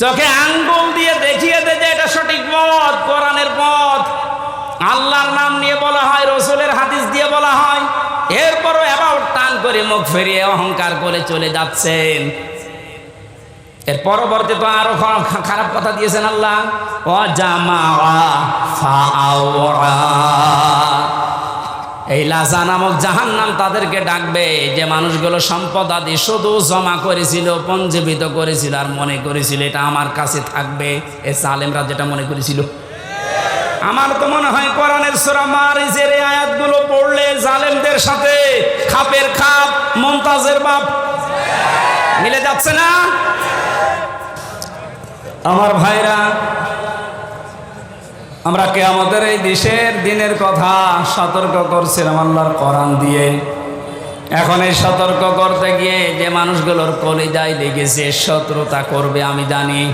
চোখে আঙ্গুল দিয়ে দেখিয়ে দে যে এটা সঠিক পথ, কোরআনের পথ। আল্লাহর নাম নিয়ে বলা হয়, রসুলের হাদিস দিয়ে বলা হয়। এরপরও অ্যাবাউট টান করে মুখ ফেরিয়ে অহংকার করে চলে যাচ্ছেন। এর পরবর্তী তো আরও খারাপ কথা দিয়েছেন আল্লাহ। ও এই লাজা নামক জাহান নাম তাদেরকে ডাকবে, যে মানুষগুলো সম্পদ আদি শুধু জমা করেছিল, পঞ্জীবিত করেছিল আর মনে করেছিল, এটা আমার কাছে থাকবে। এ সালেমরা যেটা মনে করেছিল। আমার তো মনে হয় কোরআনের সূরা মারিজের এই আয়াতগুলো পড়লে জালেমদের সাথে খাপের খাপ, মমতাজের বাপ মিলে যাচ্ছে না? আমার ভাইরা আমরা কে আমাদের এই দেশের দিনের কথা সতর্ক করছিলাম আল্লাহর কোরআন দিয়ে। এখন এই সতর্ক করতে গিয়ে যে মানুষগুলোর কলিজায় লেগেছে, শত্রুতা করবে, আমি জানি।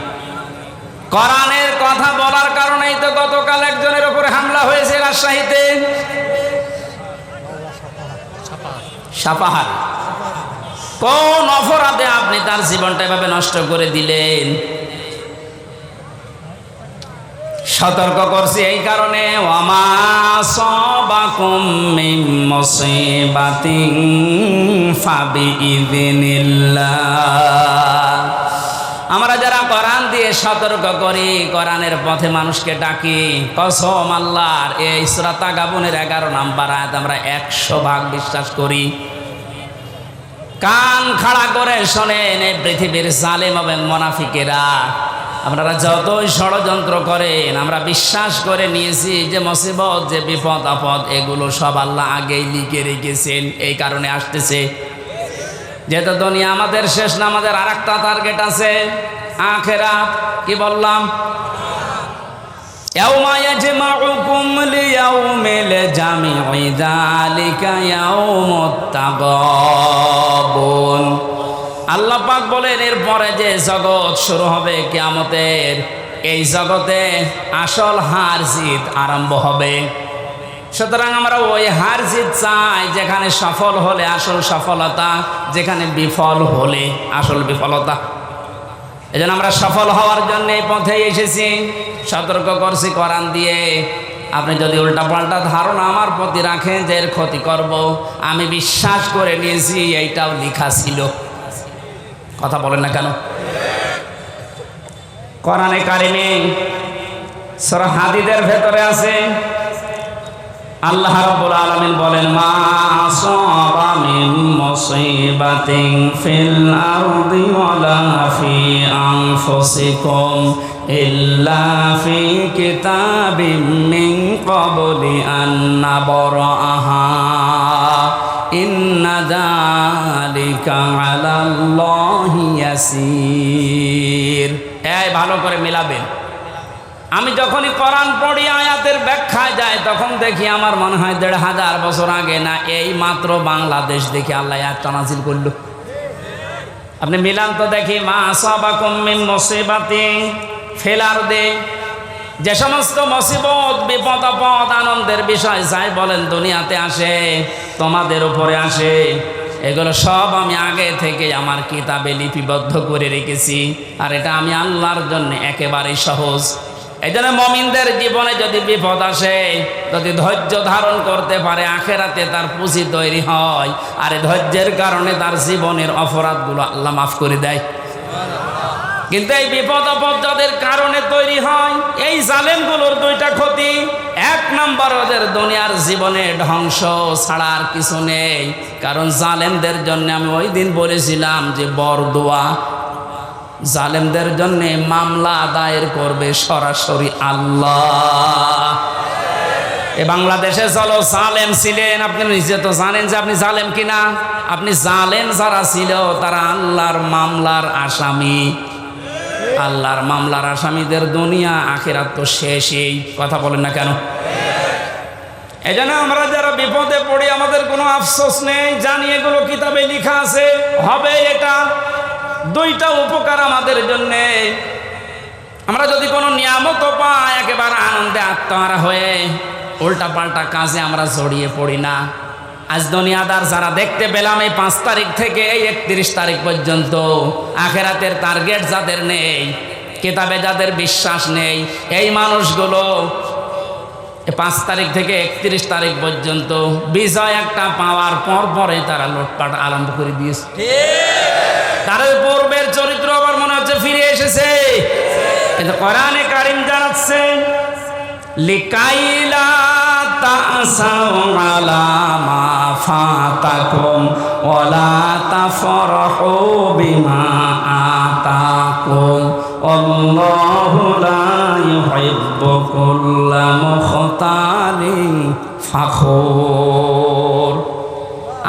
কোরআনের কথা বলার কারণেই তো গতকাল একজনের উপরে হামলা হয়েছে রাজশাহীতে। সাপাহার। কোন অপরাধে আপনি তার জীবনটা এভাবে নষ্ট করে দিলেন? সতর্ক করছি এই কারণে আমরা যারা কোরআন দিয়ে সতর্ক করি, কোরআনের পথে মানুষকে ডাকি, কসম আল্লাহর, এই সূরা তাগাবুনের এগারো নাম্বার আয়াত আমরা একশো ভাগ বিশ্বাস করি। কান খাড়া করে শোনেন এই পৃথিবীর জালেম এবং মোনাফিকেরা আপনারা যতই ষড়যন্ত্র করেন আমরা বিশ্বাস করে নিয়েছি যে মুসিবত যে বিপদ আপদ এগুলো সব আল্লাহ আগেই লিখে রেখেছেন এই কারণে আসতেছে যেহেতু দুনিয়া আমাদের শেষ না আমাদের আর একটা টার্গেট আছে আখেরা কি বললাম يوم يجمعكم ليوم الجمع ذلك يوم التغابن আল্লাহ পাক বলেন, এরপরে যে জগৎ শুরু হবে কেয়ামতের, এই জগতে আসল হার জিত আরম্ভ হবে। সুতরাং আমরা ওই হার জিত চাই যেখানে সফল হলে আসল সফলতা, যেখানে বিফল হলে আসল বিফলতা। এই জন্য আমরা সফল হওয়ার জন্য এই পথে এসেছি। সতর্ক করছি কোরআন দিয়ে। আপনি যদি উল্টাপাল্টা ধারণা আমার প্রতি রাখেন যে এর ক্ষতি করব, আমি বিশ্বাস করে নিয়েছি, এইটাও লেখা ছিল। কথা বলেন না কেন? কোরআনে কারিমে সূরা হাদিদের ভেতরে আছে, আল্লাহ রাব্বুল আলামিন বলেন, মা আসাবা মিন মুসিবাতিন ফিল আরদি ওয়ালা ফি আনফুসিকুম ইল্লা ফি কিতাবিম মিন ক্বাবলি আন নাবরাহা। ইয়াসির। এই, ভালো করে মিলাবেন আমি যখনই কোরআন পড়ি, আয়াতের ব্যাখ্যায় যায়, তখন দেখি আমার মনে হয় দেড় হাজার বছর আগে না, এই মাত্র বাংলাদেশ দেখি আল্লাহ আয়াতটা করল। আপনি মিলান তো দেখি, মা সাবা কম্মিন মুসিবাতি ফেলার দে যে সমস্ত মুসিবত, বিপদ আপদ আনন্দের বিষয় যাই বলেন দুনিয়াতে আসে, তোমাদের উপরে আসে। এগুলো সব আমি আগে থেকে আমার কিতাবে লিপিবদ্ধ করে রেখেছি। আর এটা আমি আল্লাহর জন্য একেবারেই সহজ। এই জন্য মমিনদের জীবনে যদি বিপদ আসে, যদি ধৈর্য ধারণ করতে পারে, আখেরাতে তার পুঁজি তৈরি হয়। আর ধৈর্যের কারণে তার জীবনের অপরাধগুলো আল্লাহ মাফ করে দেয়। কিন্তু এই বিপদ আপদ যাদের কারণে তৈরি হয়, এই জালেমগুলোর দুইটা ক্ষতি। এক নম্বর ওদের দুনিয়ার জীবনে ধ্বংস ছাড়া আর কিছু নেই। কারণ জালেমদের জন্য আমি ওই দিন বলেছিলাম যে বরদোয়া। জালেমদের জন্য মামলা দায়ের করবে সরাসরি আল্লাহ। এ বাংলাদেশে চলো, জালেম ছিলেন, আপনি নিজে তো জানেন যে আপনি জালেম কিনা। আপনি জালেম যারা ছিল, তারা আল্লাহর মামলার আসামি। আল্লাহর মামলার আসামিদের দুনিয়া, আখেরাত তো শেষই। কথা বলেন না কেন? এই জন্য আমরা যারা বিপদে পড়ি, আমাদের কোনো আফসোস নেই। জানি এগুলো কিতাবে লেখা আছে। হবে এটা। দুইটা উপকার আমাদের জন্যে। আমরা যদি কোনো নিয়ামত পাই, একেবারে আনন্দে আত্মহারা হয়ে উল্টা পাল্টা কাজে আমরা জড়িয়ে পড়ি না। আজ দুনিয়াদার যারা দেখতে পেলাম এই পাঁচ তারিখ থেকে এই একত্রিশ তারিখ পর্যন্ত, আখেরাতের টার্গেট যাদের নেই, কেতাবে যাদের বিশ্বাস নেই, এই মানুষগুলো পাঁচ তারিখ থেকে একত্রিশ তারিখ পর্যন্ত বিজয় একটা পাওয়ার পর পরে তারা লুটপাট আরম্ভ করে দিয়েছে। তাদের পূর্বের চরিত্র আবার মনে হচ্ছে ফিরে এসেছে। কিন্তু কোরআনে কারিম জানাচ্ছে, লিকাইলা মা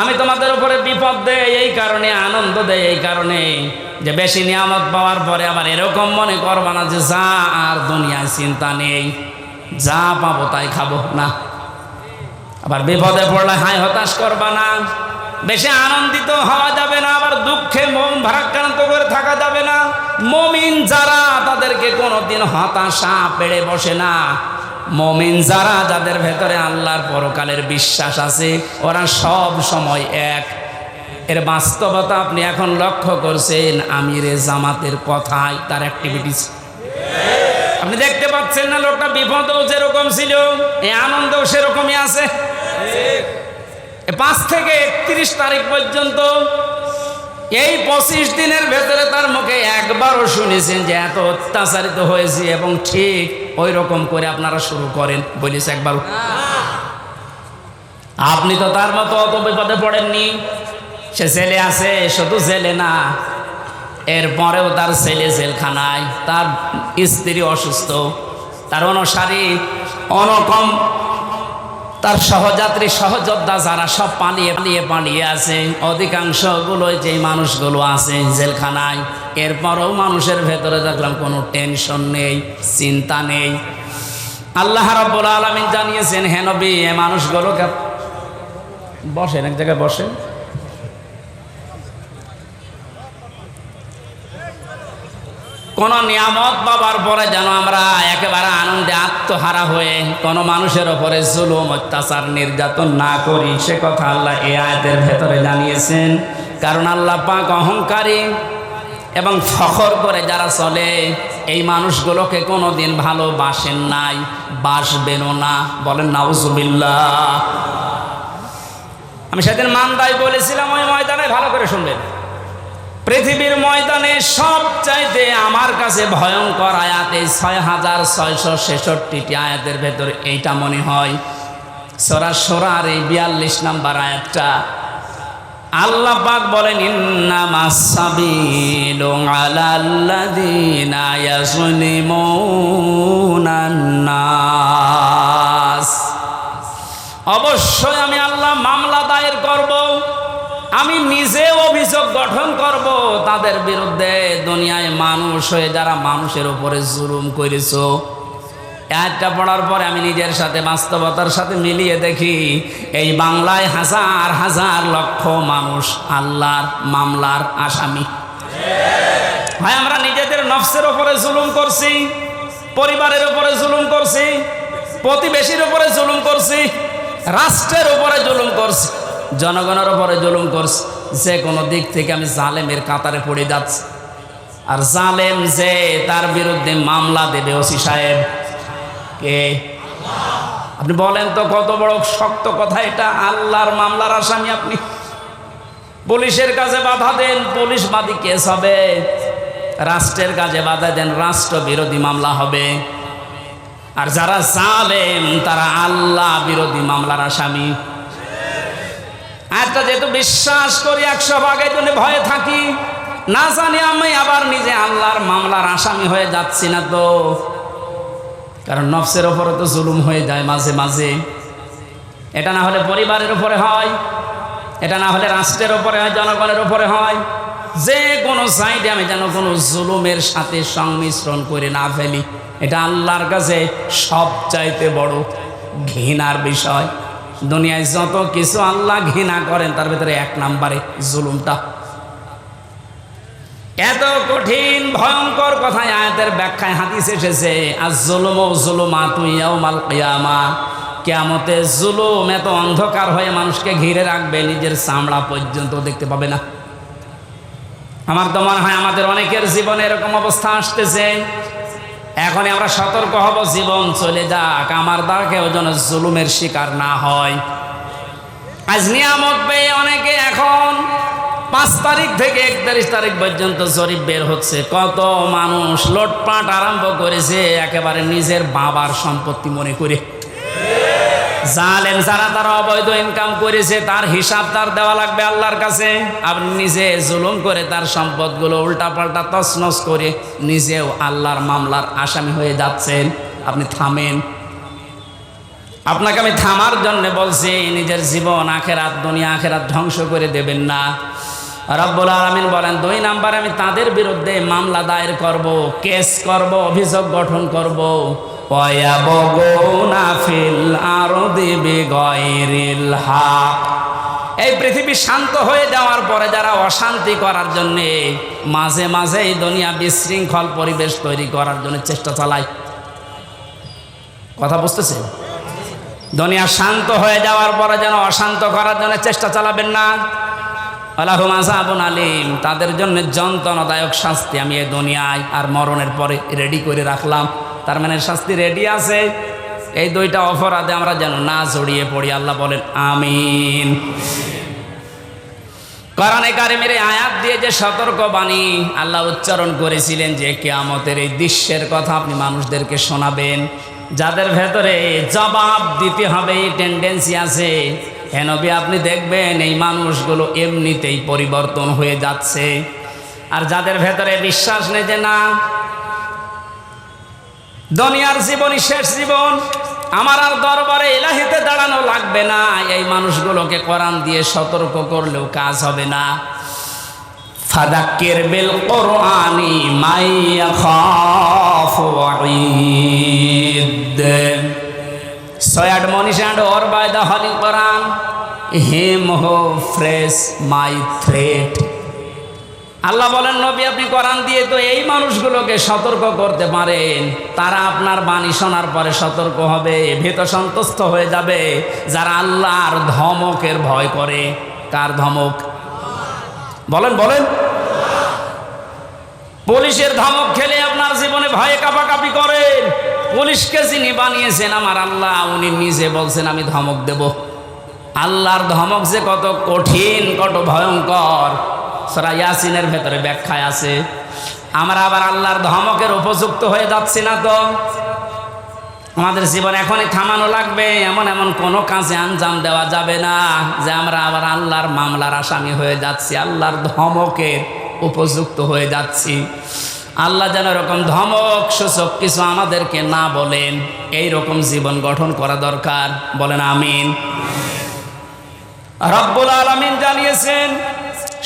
আমি তোমাদের উপরে বিপদ দেই এই কারণে, আনন্দ দেই এই কারণে যে বেশি নিয়ামত পাওয়ার পরে আবার এরকম মনে করবা না যে যা আর দুনিয়ায় চিন্তা নেই, যা পাবো তাই খাব না। আবার বিপদে পড়লে হাই হতাশ করবা না। বেশি আনন্দিত হওয়া যাবে না, আবার দুঃখে মন ভারাক্রান্ত করে থাকা যাবে না। মমিন যারা, তাদেরকে কোনোদিন হতাশা পেড়ে বসে না। মমিন যারা, যাদের ভেতরে আল্লাহর পরকালের বিশ্বাস আছে, ওরা সব সময় এক। এর বাস্তবতা আপনি এখন লক্ষ্য করছেন, আমিরে জামাতের কথায় তার অ্যাক্টিভিটিস আপনি দেখতে পাচ্ছেন না, লোকটা বিপদও যেরকম ছিল এই আনন্দও সেরকমই আছে। পাঁচ থেকে একত্রিশ তারিখ পর্যন্ত এই পঁচিশ দিনের ভেতরে তার মুখে একবারও শুনেছেন যে এত অত্যাচারিত হয়েছে এবং ঠিক ওই রকম করে আপনারা শুরু করেন, বলিস একবার আপনি তো তার মতো অত বিপদে পড়েননি। সে ছেলে আছে, শুধু ছেলে না, এরপরেও তার ছেলে জেলখানায়, তার স্ত্রী অসুস্থ, তার অনুসারী অনকম তার সহযাত্রী সহযোদ্ধা যারা সব পালিয়ে পানিয়ে পালিয়ে আছে অধিকাংশগুলো যে মানুষগুলো আছে জেলখানায়। এরপরও মানুষের ভেতরে দেখলাম কোনো টেনশন নেই, চিন্তা নেই। আল্লাহ রাব্বুল আলামিন জানিয়েছেন হেনবি এ মানুষগুলোকে বসেন, এক জায়গায় বসেন। কোন নিয়ামত পাবার পরে যেন আমরা একেবারে আনন্দে আত্মহারা হয়ে কোনো মানুষের ওপরে জুলুম, অত্যাচার, নির্যাতন না করি, সে কথা আল্লাহ এ আয়াতের ভেতরে জানিয়েছেন। কারণ আল্লাহ পাক অহংকারী এবং ফখর করে যারা চলে, এই মানুষগুলোকে কোনো দিন ভালোবাসেন নাই বাসবেনও না। বলেন, নাউজুবিল্লাহ। আমি সেদিন মান্দায় বলেছিলাম, ওই ময়দানে ভালো করে শুনবেন। পৃথিবীর ময়দানে সব চাইতে আমার কাছে ভয়ঙ্কর আয়াতে ছয় হাজার ছয়শো ছেষট্টিটি আয়াতের ভেতরে এইটা মনে হয়। সরা সরার এই বিয়াল্লিশ নাম্বার আয়াতটা আল্লাহ পাক বলেন ইন্নামাসাবিলু আলাল্লাযিনা ইয়াজলিমুনান নাস। অবশ্যই আমি আল্লাহ মামলা দায়ের করব। আমি নিজে অভিযোগ গঠন করব, তাদের বিরুদ্ধে দুনিয়ায় মানুষ হয়ে যারা মানুষের উপরে জুলুম করেছ। একটা পড়ার পরে আমি নিজের সাথে বাস্তবতার সাথে মিলিয়ে দেখি, এই বাংলায় হাজার হাজার লক্ষ মানুষ আল্লাহর মামলার আসামি। ভাই, আমরা নিজেদের নফসের উপরে জুলুম করছি, পরিবারের উপরে জুলুম করছি, প্রতিবেশীর উপরে জুলুম করছি, রাষ্ট্রের উপরে জুলুম করছি। জনগণের ওপরে জুলুম করছে। যে কোনো দিক থেকে আমি জালেমের কাতারে পড়ে যাচ্ছি। আর জালেম যে তার বিরুদ্ধে মামলা দেবে ওসি সাহেব। কে? আপনি বলেন তো কত বড় শক্ত কথা এটা, আল্লাহর মামলার আসামি আপনি। পুলিশের কাছে বাধা দেন, পুলিশ বাদী কেস হবে। রাষ্ট্রের কাজে বাধা দেন, রাষ্ট্র বিরোধী মামলা হবে। আর যারা জালেম, তারা আল্লাহ বিরোধী মামলার আসামি। একটা যেহেতু বিশ্বাস করি একশো ভাগের জন্য ভয়ে থাকি। না জানি আমি আবার নিজে আল্লাহর মামলার আসামি হয়ে যাচ্ছি না তো। কারণ নফসের ওপরে তো জুলুম হয়ে যায় মাঝে মাঝে। এটা না হলে পরিবারের উপরে হয়, এটা না হলে রাষ্ট্রের ওপরে হয়, জনগণের ওপরে হয়। যে কোনো সাইডে আমি যেন কোনো জুলুমের সাথে সংমিশ্রণ করে না ফেলি। এটা আল্লাহর কাছে সব চাইতে বড় ঘৃণার বিষয়। দুনিয়ায় যত কিছু আল্লাহ ঘৃণা করেন, তার ভিতরে এক নাম্বারে জুলুমটা। এত কঠিন, ভয়ঙ্কর কথায় আয়াতের ব্যাখ্যায় হাদিস এসেছে আর জুলুম ও জুলুমা তুই মাল কিয়ামা। কেয়ামতে জুলুম এত অন্ধকার হয়ে মানুষকে ঘিরে রাখবে, নিজের চামড়া পর্যন্ত দেখতে পাবে না। আমার তো মনে হয় আমাদের অনেকের জীবনে এরকম অবস্থা আসতেছে। এখনই আমরা সতর্ক হব, জীবন চলে যাক। আমার দ্বারা যেন জুলুমের শিকার না হয়। আজ নিয়ামত পেয়ে অনেকে এখন পাঁচ তারিখ থেকে একত্রিশ তারিখ পর্যন্ত জরিপ বের হচ্ছে। কত মানুষ লোটপাট আরম্ভ করেছে, একেবারে নিজের বাবার সম্পত্তি মনে করে। জালেন যারা তারা অবৈধ ইনকাম করেছে, তার হিসাব তার দেওয়া লাগবে আল্লাহর কাছে। আপনি নিজে জুলুম করে তার সম্পদগুলো উল্টাপাল্টা তছনছ করে নিজেও আল্লাহর মামলার আসামি হয়ে যাচ্ছেন। আপনি থামেন। আপনাকে আমি থামার জন্য বলছি, নিজের জীবন আখেরাত, দুনিয়া আখেরাত ধ্বংস করে দেবেন না। রব্বুল আলমিন বলেন, দুই নাম্বার আমি তাদের বিরুদ্ধে মামলা দায়ের করব, কেস করব, অভিযোগ গঠন করব। ফিল এই পৃথিবী শান্ত হয়ে যাওয়ার পরে যারা অশান্তি করার জন্যে মাঝে মাঝে এই দুনিয়া বিশৃঙ্খল পরিবেশ তৈরি করার জন্য চেষ্টা চালায়। কথা বুঝতেছে দুনিয়া শান্ত হয়ে যাওয়ার পরে যেন অশান্ত করার জন্য চেষ্টা চালাবেন না। আসাবুন আলিম, তাদের জন্য যন্ত্রণাদায়ক শাস্তি আমি এই দুনিয়ায় আর মরণের পরে রেডি করে রাখলাম। তার মানে শাস্তি রেডি আছে। এই দুইটা অপরাধে আমরা যেন না জড়িয়ে পড়ি, আল্লাহ বলেন, আমিন। কোরআনে কারিমের আয়াত দিয়ে যে সতর্ক বাণী আল্লাহ উচ্চারণ করেছিলেন যে কেয়ামতের এই দৃশ্যের কথা আপনি মানুষদেরকে শোনাবেন, যাদের ভেতরে জবাব দিতে হবে, এই টেন্ডেন্সি আছে। হেনবি আপনি দেখবেন এই মানুষগুলো এমনিতেই পরিবর্তন হয়ে যাচ্ছে। আর যাদের ভেতরে বিশ্বাস নেই যে না দুনিয়ার জীবনই শেষ জীবন। আমার আর দরবারে এলাহিতে দাঁড়ানো লাগবে না। এই মানুষগুলোকে কোরআন দিয়ে সতর্ক করলেও কাজ হবে না। ফাদাক্কির বিল কোরআনি মাই ইয়াখাফু ওয়াঈদ। So admonish and or by the holy Quran. Him who fears my threat. আল্লাহ বলেন, নবী, আপনি কোরআন দিয়ে তো এই মানুষগুলোকে সতর্ক করতে পারেন। তারা আপনার বাণী শোনার পরে সতর্ক হবে, ভীত সন্তুষ্ট হয়ে যাবে। যারা আল্লাহর ধমকের ভয় করে, কার ধমক? বলেন বলেন। পুলিশের ধমক খেলে আপনার জীবনে ভয়ে কাপাকাপি করেন। পুলিশকে যিনি বানিয়েছেন, আমার আল্লাহ, উনি নিজে বলছেন, আমি ধমক দেব। আল্লাহর ধমক যে কত কঠিন, কত ভয়ঙ্কর। সরা ইয়াসিনের ভেতরে ব্যাখ্যায় আছে, আমরা আবার আল্লাহর ধমকের উপযুক্ত হয়ে যাচ্ছি না তো? আমাদের জীবন এখনই থামানো লাগবে, এমন এমন কোনো কাজে আঞ্জাম দেওয়া যাবে না যে আমরা আবার আল্লাহর মামলার আসামি হয়ে যাচ্ছি, আল্লাহর ধমকের উপযুক্ত হয়ে যাচ্ছি। আল্লাহ যেন এরকম ধমক, সূচক কিছু আমাদেরকে না বলেন এই রকম জীবন গঠন করা দরকার। বলেন, আমিন। রব্বুল আলমিন জানিয়েছেন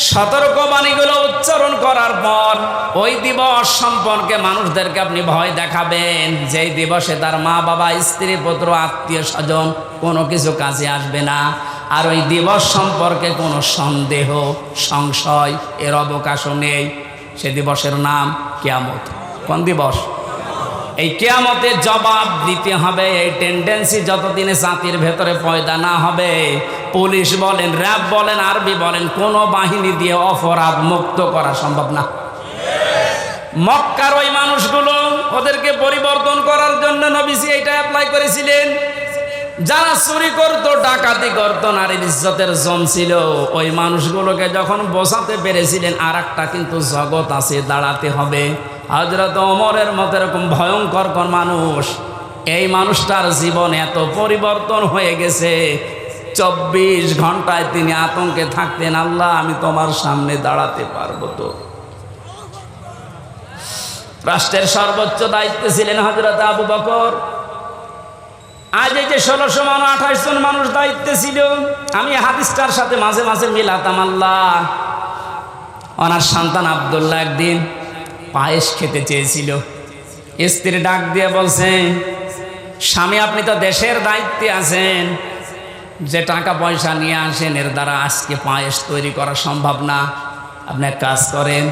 সতর্কবাণীগুলো উচ্চারণ করার পর ওই দিবস সম্পর্কে মানুষদেরকে আপনি ভয় দেখাবেন। যেই দিবসে তার মা, বাবা, স্ত্রী, পুত্র, আত্মীয়, স্বজন কোনো কিছু কাজে আসবে না। আর ওই দিবস সম্পর্কে কোনো সন্দেহ, সংশয়, এর অবকাশও নেই। সে দিবসের নাম কেয়ামত। কোন দিবস? এই কেয়ামতের জবাব দিতে হবে। এই টেন্ডেন্সি যতদিনে জাতির ভেতরে পয়দা না হবে, পুলিশ বলেন র্যাব বলেন, আরবি বলেন, কোনো বাহিনী দিয়ে অপরাধ মুক্ত করা সম্ভব না। মক্কার ওই মানুষগুলো, ওদেরকে পরিবর্তন করার জন্য নবীজি এটা অ্যাপ্লাই করেছিলেন। যারা চুরি করতো, ডাকাতি করত, নারীর ইজ্জতের জম ছিল, ওই মানুষগুলোকে যখন বসাতে পেরেছিলেন আর একটা কিন্তু জগৎ আছে, দাঁড়াতে হবে। হজরত অমরের মতো এরকম ভয়ঙ্কর মানুষ, এই মানুষটার জীবন এত পরিবর্তন হয়ে গেছে। চব্বিশ ঘন্টায় তিনি আতঙ্কে থাকতেন, আল্লাহ, আমি তোমার সামনে দাঁড়াতে পারব তো। রাষ্ট্রের সর্বোচ্চ দায়িত্বে ছিলেন হজরত আবু বকর। আজ এই যে ষোলোশো মানুষ আঠাশ জন মানুষ দায়িত্বে ছিল, আমি হাদিসটার সাথে মাঝে মাঝে মিলাতাম, আল্লাহ, ওনার সন্তান আবদুল্লাহ একদিন পায়েস খেতে চেয়েছিল। স্ত্রী ডাক দিয়ে বলছেন স্বামী, আপনি তো দেশের দায়িত্বে আছেন। যে টাকা পয়সা নিয়ে আসেন, এর দ্বারা আজকে পায়েস তৈরি করা সম্ভব না। আপনি কাজ করেন,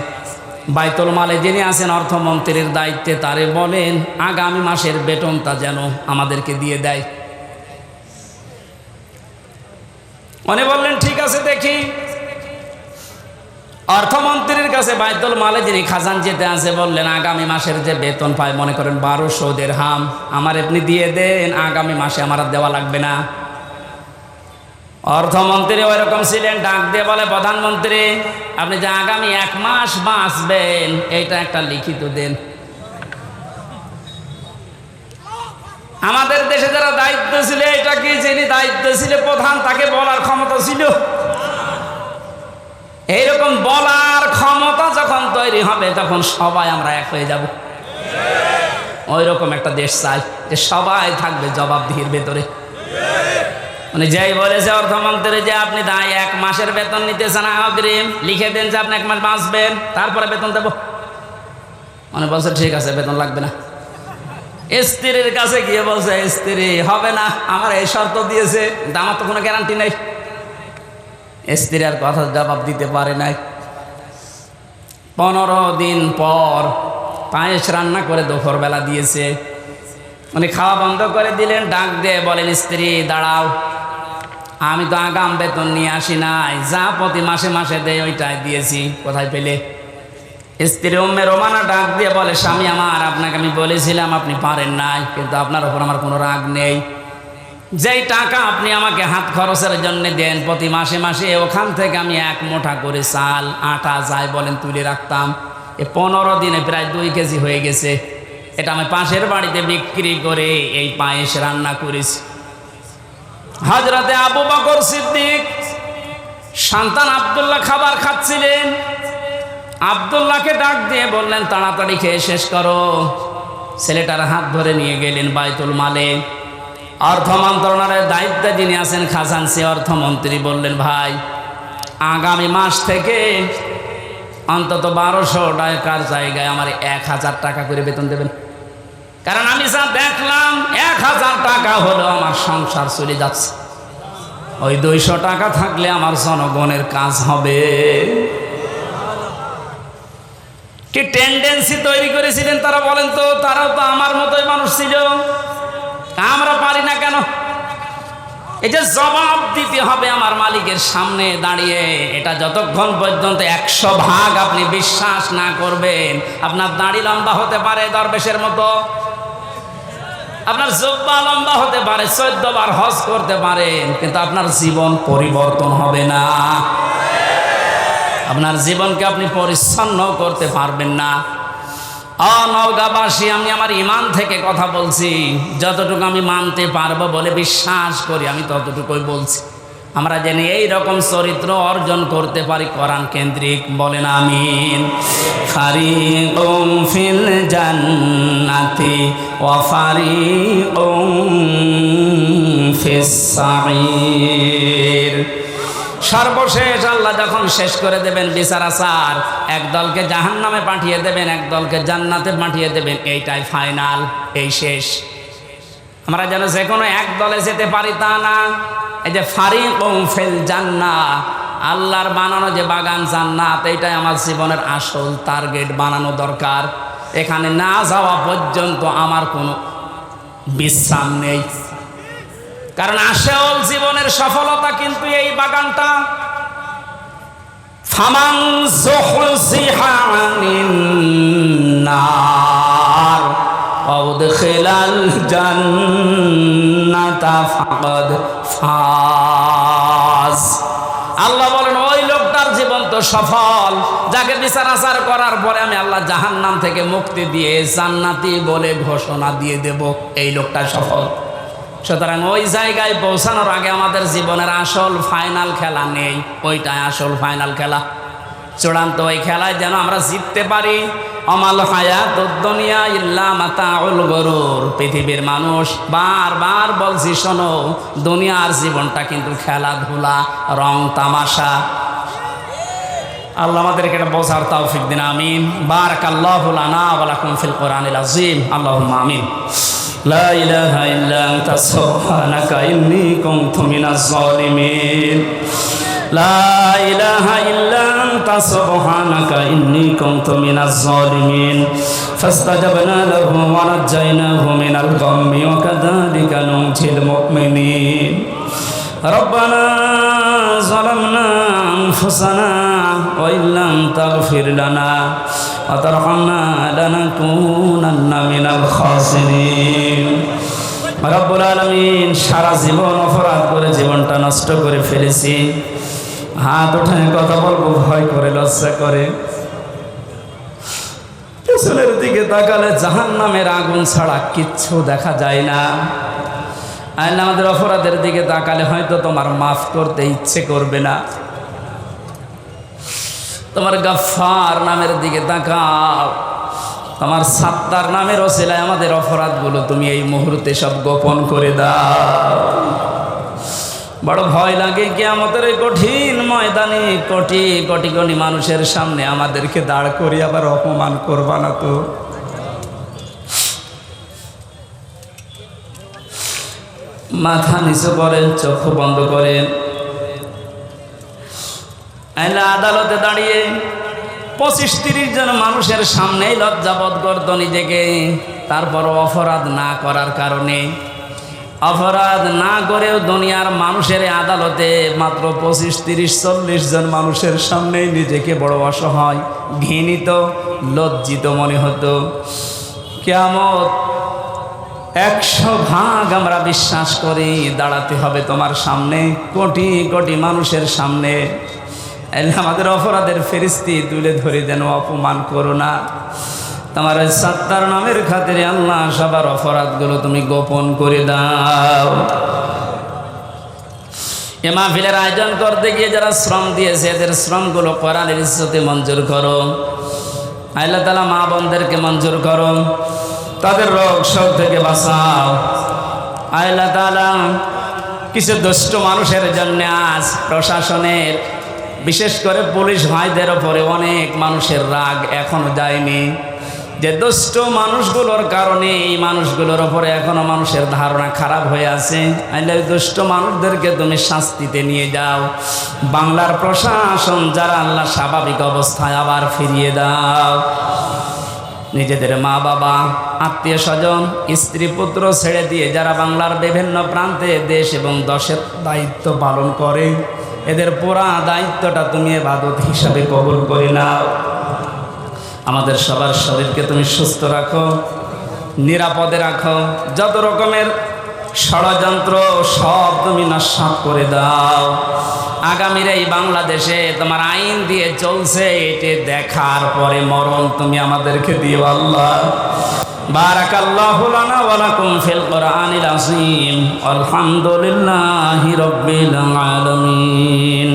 বাইতুল মালে যিনি আছেন অর্থমন্ত্রীর দায়িত্বে, তারে বলেন, আগামী মাসের বেতনটা যেন আমাদেরকে দিয়ে দেয়। উনি বললেন, ঠিক আছে, দেখি। অর্থমন্ত্রীর কাছে বাইতুল মালে যিনি খাজান যেতে আছে বললেন, আগামী মাসের যে বেতন পায়, মনে করেন বারোশো দের হাম, আমার এমনি দিয়ে দেন, আগামী মাসে আমার দেওয়া লাগবে না। অর্থমন্ত্রী ওই রকম ছিলেন, ডাক দিয়ে বলে, প্রধানমন্ত্রী, আপনি যে আগামী এক মাস বাঁচবেন এইটা একটা লিখিত দেন। আমাদের দেশে যারা দায়িত্ব ছিল, এটা কি যিনি দায়িত্ব ছিল, প্রধান, তাকে বলার ক্ষমতা ছিল? এইরকম বলার ক্ষমতা যখন তৈরি হবে, তখন সবাই আমরা এক হয়ে যাব। ওই রকম একটা দেশ চাই যে সবাই থাকবে জবাবদিহির ভেতরে। মানে যেই বলেছে অর্থমন্ত্রী যে আপনি দায় এক মাসের বেতন নিতেছেন অগ্রিম। লিখে দেন যে আপনি এক মাস বাঁচবেন, তারপরে বেতন দেবো। মানে বলছে, ঠিক আছে, বেতন লাগবে না। স্ত্রীর কাছে গিয়ে বলছে, স্ত্রী, হবে না, আমার এই শর্ত দিয়েছে আমার তো কোনো গ্যারান্টি নেই। স্ত্রী আর কথা জবাব দিতে পারে নাই। পনেরো দিন পর পায়েস রান্না করে দুপুরবেলা দিয়েছে। উনি খাওয়া বন্ধ করে দিলেন, ডাক দিয়ে বলেন, স্ত্রী, দাঁড়াও। আমি তো আগাম বেতন নিয়ে আসি নাই। যা প্রতি মাসে মাসে দেয়, ওইটাই দিয়েছি। কোথায় পেলে? স্ত্রী উম্মে রোমানা ডাক দিয়ে বলে, স্বামী আমার, আপনাকে আমি বলেছিলাম, আপনি পারেন নাই। কিন্তু আপনার ওপর আমার কোনো রাগ নেই। যেই টাকা আপনি আমাকে হাত খরচের জন্য দেন প্রতি মাসে মাসে, ওখান থেকে আমি এক মোটা করে চাল, আটা যাই বলেন তুলে রাখতাম। এ পনেরো দিনে প্রায় দুই কেজি হয়ে গেছে। এটা আমি পাশের বাড়িতে বিক্রি করে এই পায়েস রান্না করেছি। হাজরাতে আবু বকর সিদ্দিক সন্তান আবদুল্লাহ খাবার খাচ্ছিলেন। আবদুল্লাহকে ডাক দিয়ে বললেন, তাড়াতাড়ি খেয়ে শেষ করো। ছেলেটার হাত ধরে নিয়ে গেলেন বাইতুল মালে। অর্থ মন্ত্রণালয়ের দায়িত্বে যিনি আছেন খাজানসি অর্থমন্ত্রী বললেন, ভাই, আগামী মাস থেকে অন্তত বারোশো টাকার জায়গায় আমার এক হাজার টাকা করে বেতন দেবেন। কারণ আমি যা দেখলাম, এক হাজার টাকা হলো আমার সংসার চলে যাচ্ছে। ওই দুইশো টাকা থাকলে আমার জনগণের কাজ হবে। কি টেন্ডেন্সি তৈরি করেছিলেন তারা বলেন তো? তারাও তো আমার মতোই মানুষ ছিল। আমরা পারি না কেন? এই যে জবাব দিতে হবে আমার মালিকের সামনে দাঁড়িয়ে, এটা যতক্ষণ পর্যন্ত একশো ভাগ আপনি বিশ্বাস না করবেন, আপনার দাড়ি লম্বা হতে পারে দরবেশের মতো, আপনার জব্বা লম্বা হতে পারে, চোদ্দ বার হজ করতে পারেন, কিন্তু আপনার জীবন পরিবর্তন হবে না। আপনার জীবনকে আপনি পরিচ্ছন্ন করতে পারবেন না। অনৌগাবাসী আমি আমার ইমান থেকে কথা বলছি। যতটুকু আমি মানতে পারব বলে বিশ্বাস করি, আমি ততটুকুই বলছি। আমরা যেন এই রকম চরিত্র অর্জন করতে পারি কোরআন কেন্দ্রিক। বলেন আমিন। ফারি ওম ফিল জান্নাতি ওয়া ফারি ওম ফিস সর্বশেষ আল্লাহ যখন শেষ করে দেবেন বিচার আচার এক দলকে জাহান নামে পাঠিয়ে দেবেন, এক দলকে জান্নাতে পাঠিয়ে দেবেন, এইটাই ফাইনাল এই শেষ। আমরা যেন যে কোনো এক দলে যেতে পারি তা না। এই যে ফারি ফেল জান্না, আল্লাহর বানানো যে বাগান জান্নাত, এইটাই আমার জীবনের আসল টার্গেট বানানো দরকার। এখানে না যাওয়া পর্যন্ত আমার কোনো বিশ্রাম নেই। কারণ আসল জীবনের সফলতা কিন্তু এই বাগানটা। আল্লাহ বলেন, ওই লোকটার জীবন তো সফল। যাকে বিচার আচার করার পরে আমি আল্লাহ জাহান্নাম থেকে মুক্তি দিয়ে জান্নাতি বলে ঘোষণা দিয়ে দেব। এই লোকটা সফল। সুতরাং ওই জায়গায় পৌঁছানোর আগে আমাদের জীবনের আসল ফাইনাল খেলা নেই। ওইটাই আসল ফাইনাল খেলা। চূড়ান্ত ওই খেলায় যেন আমরা জিততে পারি। অমাল হায়াত দুনিয়া ইল্লা মাতাউল গরুর। পৃথিবীর মানুষ বারবার বলছি, শোনো, দুনিয়ার জীবনটা কিন্তু খেলাধুলা, রং তামাশা। আল্লাহ আমাদেরকে এটা বোঝার তৌফিক দিন, আমিন। বারাক আল্লাহ লানা ওয়া লাকুম ফিল কোরআনিল আযীম। আল্লাহুম্মা আমিন। لا إله إلا أنت سبحانك إني كنت من الظالمين لا إله إلا أنت سبحانك إني كنت من الظالمين فاستجبنا له ونجيناه من الغم وكذلك ننجي المؤمنين ربنا ظلمنا أنفسنا وإن لم تغفر لنا وترحمنا لنكونن من الخاسرين রব্বুল আলমিন সারা জীবন অপরাধ করে জীবনটা নষ্ট করে ফেলেছি হাত উঠে কথা বলবো ভয় করে লজ্জা করে পেছনের দিকে তাকালে জাহান নামের আগুন ছাড়া কিচ্ছু দেখা যায় না আল্লাহ আমাদের অপরাধের দিকে তাকালে হয়তো তোমার মাফ করতে ইচ্ছে করবে না। তোমার গাফার নামের দিকে তাকাও। তোমার সাত্তার নামের ওসিলায় আমাদের অপরাধগুলো তুমি এই মুহূর্তে সব গোপন করে দাও। বড় ভয় লাগে কি আমাদের এই কঠিন ময়দানে কোটি কোটি কোটি মানুষের সামনে আমাদেরকে দাঁড় করি আবার অপমান করবা না তো। মাথা নিচু করেন চোখ বন্ধ আইলা আদালতে দাঁড়িয়ে পঁচিশ তিরিশ জন মানুষের সামনেই লজ্জাবোধ করতো নিজেকে তারপর অপরাধ না করার কারণে। অপরাধ না করেও দুনিয়ার মানুষের আদালতে মাত্র পঁচিশ তিরিশ চল্লিশ জন মানুষের সামনেই নিজেকে বড় অসহায়, ঘৃণিত, লজ্জিত মনে হতো। কেমত একশো ভাগ আমরা বিশ্বাস করি, দাঁড়াতে হবে তোমার সামনে, কোটি কোটি মানুষের সামনে। আমাদের অপরাধের ফেরিস্তি তুলে ধরে দেন অপমান করো না। তোমার ওই সাত্তার নামের খাতিরে আল্লাহ সবার অপরাধগুলো তুমি গোপন করে দাও। এ মাহফিলের আয়োজন করতে গিয়ে যারা শ্রম দিয়েছে, এদের শ্রমগুলো কোরআনের ইজ্জতে মঞ্জুর করো। আল্লাহ তালা মা বোনদেরকে মঞ্জুর করো। তাদের রোগ শোক থেকে বাঁচাও। আল্লাহ তালা কিছু দুষ্ট মানুষের জন্য আজ প্রশাসনের, বিশেষ করে পুলিশ ভাইদের ওপরে অনেক মানুষের রাগ এখনও যায়নি। যে দুষ্ট মানুষগুলোর কারণে এই মানুষগুলোর ওপরে এখনও মানুষের ধারণা খারাপ হয়ে আছে। আইলে দুষ্ট মানুষদেরকে তুমি শাস্তিতে নিয়ে যাও। বাংলার প্রশাসন যারা আল্লাহ স্বাভাবিক অবস্থায় আবার ফিরিয়ে দাও। নিজেদের মা বাবা, আত্মীয় স্বজন, স্ত্রী পুত্র ছেড়ে দিয়ে যারা বাংলার বিভিন্ন প্রান্তে দেশ এবং দশের দায়িত্ব পালন করে, এদের পুরা দায়িত্বটা তুমি এবাদত হিসাবে কবুল করে নাও। আমাদের সবার শরীরকে তুমি সুস্থ রাখো, নিরাপদে রাখো, যত রকমের ষড়যন্ত্র সব তুমি নস্বাত করে দাও। আগামীর এই বাংলাদেশে তোমার আইন দিয়ে চলছে, এটি দেখার পরে মরণ তুমি আমাদেরকে দিও আল্লাহ। بارك الله لنا ولكم في القرآن العظيم আযীম। لله رب আলামিন।